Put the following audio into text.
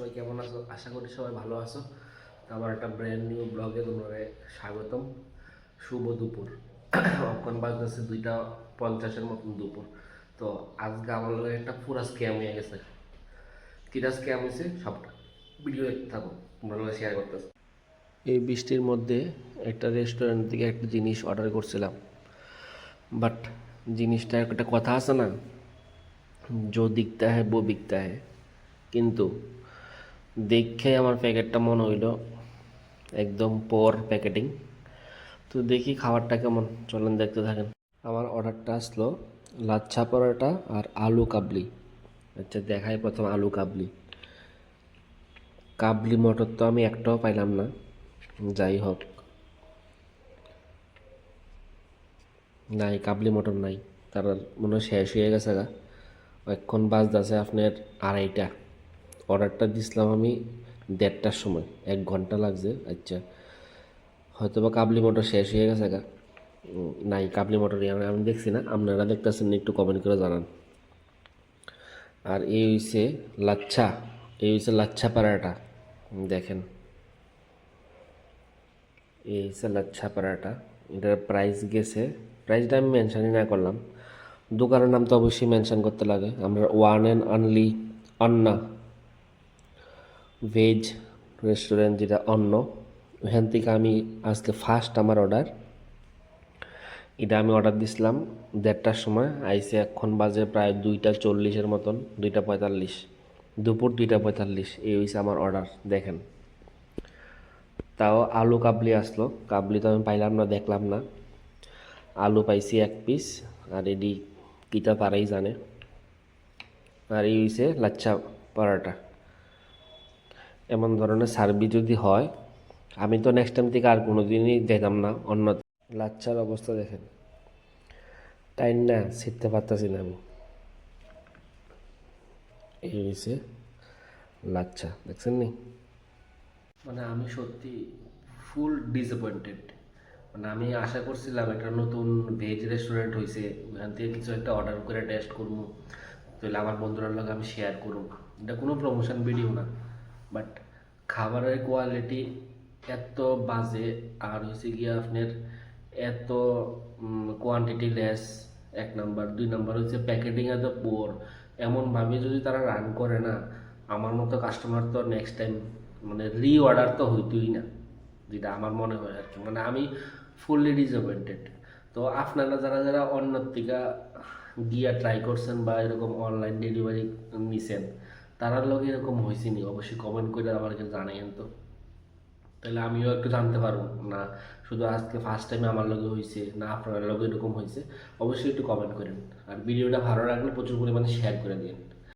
সবাই কেমন আছো আশা করি সবাই ভালো আছো তো আমার একটা ব্র্যান্ড নিউ ব্লগে তোমরা স্বাগতম শুভ দুপুর অক্ষণ বাজতেছে দুইটা পঞ্চাশের মতন দুপুর তো আজকে আমার লগে একটা পুরা স্ক্যাম হয়ে গেছে কিটা স্ক্যাম হয়েছে সবটা ভিডিও দেখতে থাকো তোমরা লগে শেয়ার করতেছো এই বৃষ্টির মধ্যে একটা রেস্টুরেন্ট থেকে একটা জিনিস অর্ডার করছিলাম বাট জিনিসটা একটা কথা আছে না जो दिखता है वो बिकता है কিন্তু দেখে আমার প্যাকেটটা মনে হইল একদম পর প্যাকেটিং তো দেখি খাবারটা কেমন, চলেন দেখতে থাকেন। আমার অর্ডারটা আসলো লাচ্ছা পরোটা আর আলু কাবলি। আচ্ছা দেখাই প্রথম আলু কাবলি। কাবলি মটর তো আমি একটাও পাইলাম না, যাই হোক। নাই, কাবলি মটর নাই, তার মনে হয় শেষ হয়ে গেছে গা। এখন বাজতেছে আপনার আড়াইটা। অর্ডারটা দিছিলাম আমি দেড়টার সময়, এক ঘণ্টা লাগছে আচ্ছা। হয়তো বা কাবলি মোটর শেষ হয়ে গেছে গা। নাই, কাবলি মোটর আমি দেখছি না, আপনারা দেখতেছেন একটু কমেন্ট করে জানান। আর এই হইছে লাচ্ছা, এই হইছে লাচ্ছা পারাটা দেখেন। এই হচ্ছে লাচ্ছা পরাটা এটার প্রাইস গেছে প্রাইসটা আমি মেনশনই না করলাম। দোকানের নাম তো অবশ্যই মেনশন করতে লাগে, আমরা one and only Anna. Veg restaurant যেটা অন্য, ওখান থেকে আমি আজকে ফার্স্ট আমার অর্ডার এটা আমি অর্ডার দিছিলাম দেড়টার সময়, আইসে এখন বাজে প্রায় দুইটা চল্লিশের মতন, দুইটা পঁয়তাল্লিশ। দুপুর দুইটা পঁয়তাল্লিশ, এই হয়েছে আমার অর্ডার দেখেন। তাও আলু কাবলি আসলো, কাবলি তো আমি পাইলাম না, দেখলাম না। আলু পাইছি এক পিস আর এডি কিতা তারাই জানে। আর এই হইছে লাচ্ছা পরাটা। এমন ধরনের সার্ভিস যদি হয়, আমি তো নেক্সট টাইম থেকে আর কোনো দিনই যেতাম না, অন্য লাচ্ছার অবস্থা দেখেন। টাইম না, শিখতে পারতাছি না আমি। এই হয়েছে লাচ্ছা, দেখছেন নি? মানে আমি সত্যি ফুল ডিসঅ্যাপয়েন্টেড মানে আমি আশা করছিলাম একটা নতুন ভেজ রেস্টুরেন্ট হয়েছে ওখান থেকে কিছু একটা অর্ডার করে টেস্ট করব। তাহলে আমার বন্ধুরার লগে আমি শেয়ার করব। এটা কোনো প্রমোশন ভিডিও না। বাট খাবারের কোয়ালিটি এত বাজে, আর হয়েছে গিয়ে আপনার এত কোয়ান্টিটি লেস এক নাম্বার। দুই নাম্বার হচ্ছে প্যাকেটিং এত পোর এমনভাবে যদি তারা রান করে না, আমার মতো কাস্টমার তো নেক্সট টাইম মানে রি অর্ডার তো হইতই না, যেটা আমার মনে হয় আর কি। মানে আমি ফুললি ডিসঅ্যাপয়েন্টেড তো আপনারা যারা যারা অন্য থেকে গিয়া ট্রাই করছেন বা এরকম অনলাইন ডেলিভারি নিছেন তারার লগে এরকম হয়েছে নি অবশ্যই কমেন্ট করে আমাকে জানাইন তো। তাহলে আমিও একটু জানতে পারব না, শুধু আজকে ফার্স্ট টাইমে আমার লগে হয়েছে না আপনার লগে এরকম হয়েছে অবশ্যই একটু কমেন্ট করেন। আর ভিডিওটা ভালো লাগলে প্রচুর পরিমাণে শেয়ার করে দিন